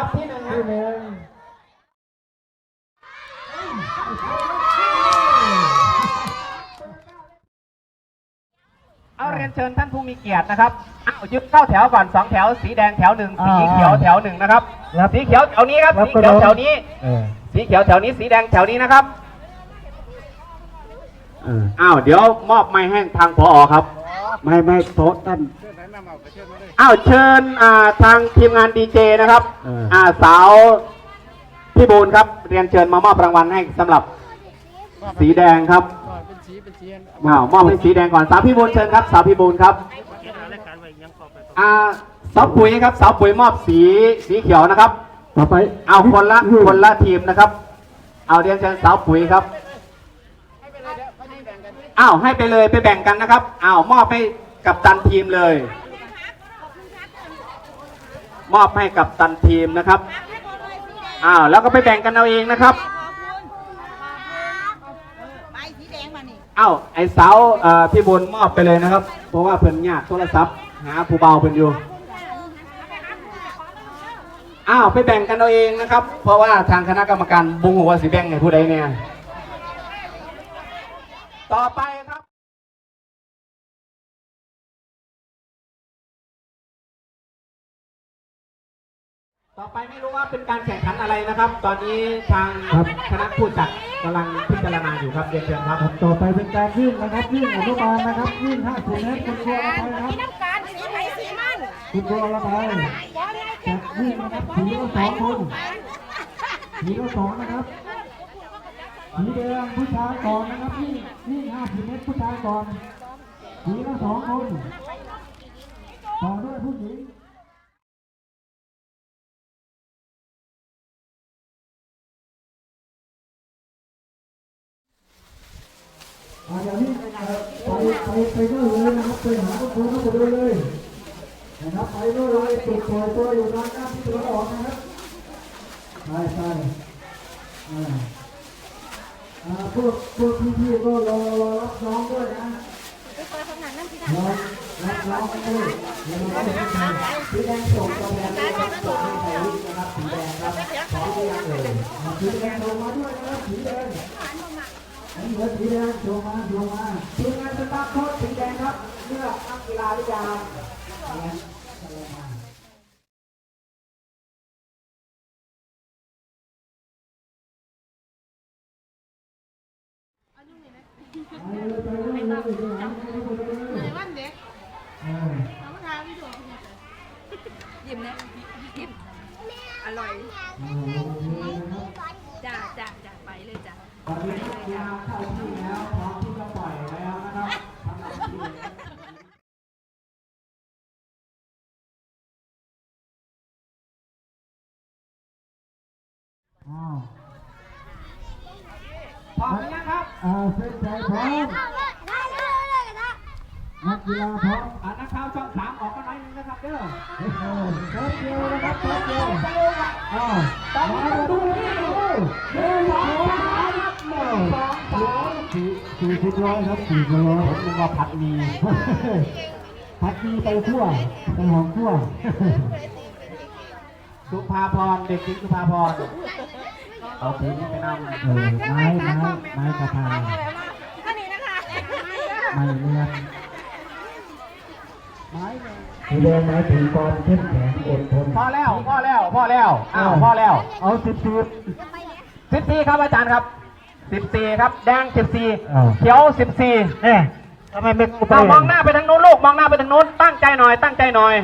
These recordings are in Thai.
ดับที่หนึ่งฮะที่หนึ่งเอาเรียนเชิญท่านผู้มีเกียรตินะครับอ้าวยึดเข้าแถวก่อนสองแถว สีแดงแถวหนึ่งสีเขียวแถวหนึ่งนะครับรับสีเขียวแถวนี้ครับรับสีเขียวกระดงแถวนี้ เออสีเขียวแถวนี้สีแดงแถวนี้นะครับอ้าวเดี๋ยวมอบไม้ให้ทางพอครับ ไม่ไม่โต๊ะตั้น อ้าวเชิญอ่าทางทีมงานดีเจนะครับเอออ่อ่าสาวพี่บูนครับเรียนเชิญมามอบรางวัลให้สำหรับสีแดงครับอ้าวมอบให้สีแดงก่อนสาวพี่บูนเชิญครับ สาวพี่บูนครับอ่าสาวปุ๋ยครับสาวปุ๋ยมอบสีสีเขียวนะครับ ต่อไปเอาคนละคนละทีมนะครับ เอาเรียนเชิญสาวปุ๋ยครับ อ้าวให้ไปเลยไปแบ่งกันนะครับ อ้าวมอบให้ กับตันทีมเลย มอบให้กับตันทีมนะครับอ้าวแล้วก็ไปแบ่งกันเอาเองนะครับไปสีแดงมานี่อ้าวไอ้สาวเอ่อพี่บุญมอบไปเลยนะครับ เพราะว่าเพิ่นยากโทรศัพท์ หาผู้เบาเพิ่นอยู่อ้าวไปแบ่งกันเอาเองนะครับ เพราะว่าทางคณะกรรมการบุงหัวาสิแบ่งให้ผู้ใดเนี่ยต่อไป ต่อไปไม่รู้ว่าเป็นการแข่งขันอะไรนะครับ ตอนนี้ทางคณะผู้จัดกำลังพิจารณาอยู่ครับเรียนเชิญครับครับต่อไปเป็นการวิ่งนะครับวิ่งอนุบาลนะครับวิ่ง50เมตรคุณครูอภัยครับน้ำการสีไผ่สีมันคุณครูอภัยจะวิ่งนะครับสีละสองคนสีละสองนะครับสีแดงผู้ชายก่อนนะครับวิ่งวิ่ง50เมตรผู้ชายก่อนสีละสองคน อาอย่างนี้ไปไปไปก็เลยนะครับไปหาคุณครูก็ไปดูเลยนะครับไปก็เลยฝึกปล่อยตัวอยู่ด้านหน้าที่ตะวันออกนะครับใช่ใช่อ่าอ่าพวกพวกพี่ๆก็รอรอรับน้องด้วยนะรอรับน้องกันด้วยเดี๋ยวเราจะไปสีแดงส่งตัวแทนนะครับส่งให้ใครนะครับสีแดงครับขอที่ยังเลยสีแดงส่งมาด้วยนะครับสีแดง นนี้เหลือสีแดงโชว์มาโชว์มาทีมงานสตาร์โค้ชสีแดงครับเลือกนักกีฬาหรือยังเนี่ยอะไหนวันเด็กน้ำมะขามที่ถูกยิ้มนะยิ้มอร่อยเอาเลยนะจ้าจ้าจ้าไปเลยจ้า ตอนนี้กีาเข้าที่แล้วพร้อมที่จะปล่อยแล้วนะครับสำหรับทีมอ้าวพร้อมหรือยังครับอ่าเส้นใจพร้อมนักกีฬาพร้อมอ่านักข่าวช่องสามออกกันหน่อยนึงนะครับเด้อเฮ้ยเออแป๊บเดียวนะครับแป๊บเดียวไปเลยครับอ้าวมาดูนี่ดูหนึ่ง สองสามหนึ่งสองสามสี่สี่สิบร้อยครับสี่สิบร้อยผมนึกว่าผัดหมีพัดมีไปทั่วไปหอมทั่ว สุภาพรเด็กหญิงสุภาพรเอาผีนี้ไปนำเออไม้ไม้ไม้กระทาท่านี้นะคะไม้เลือนไม้สีแดงหมายถึงความเข้มแข็งอดทนพอแล้วพอแล้วพอแล้วอ้าวพอแล้ว เอาสิบสิบสิบสี่ครับอาจารย์ครับ สิบสี่ครับ แดงสิบสี่อ้าวเขียวสิบสี่เอ๊ะทำไมไม่กูไปเอามองหน้าไปทางโน้นลูกมองหน้าไปทางโน้นตั้งใจหน่อย ตั้งใจหน่อย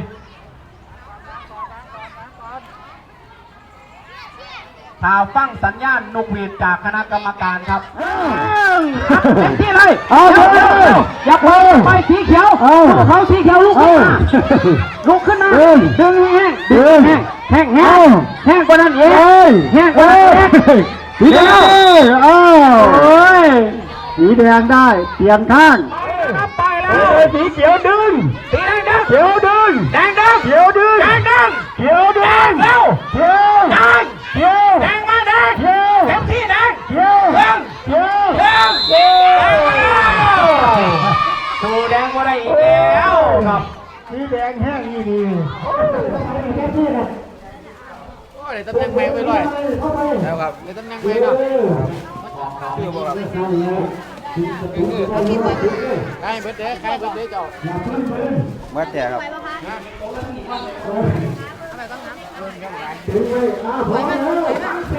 ข่าวฟังสัญญาณนกหวีดจากคณะกรรมการครับเต็มที่เลยเอาเดี๋ยวเร็เดี๋ยววเดี๋ยวอย่าเพิ่งไปสีเขียวเอาเขาสีเขียวลุกขึ้นมาเอาลุกขึ้นมาเดินดึงแห้งเดินแห้งแห้งแห้เอางแห้งกว่านั้นอีกเอ้ยแห้งกว่าเอ้นั้นยอีก สีแดงอ้าวโอ้ยสีแดงได้เปลี่ยนข้างครับไปแล้เอ้วยสีเขียวดึงสีแดงแดงเขียวดึงแดงแดงเขียวดึงแดงแดงเขียวดึแดงงเร็วเขียวแดงเขียวแดงมาแดงเขียวเต็มที่แดงเขียวแดงเขียวแดงแดงมาแล้วสูแดงมาได้อีกแล้วครับสีแดงแห้งนี่ดีแค่นี้แหละโยได้ตำแหน่งใหม่ไปเลยเข้าไปแล้วครับได้ตำแหน่งใหไปม่เลเนาะยคือบ่ครับนั่นแหละถึงประตูจะได้รู้ว่าถึงเลยใครเบิดเด้อใครเบิดเด้อเจ้าอย่าเพิ่งไปเลยเมื่อแต่ครับถึงไปอ้าวพอแล้ว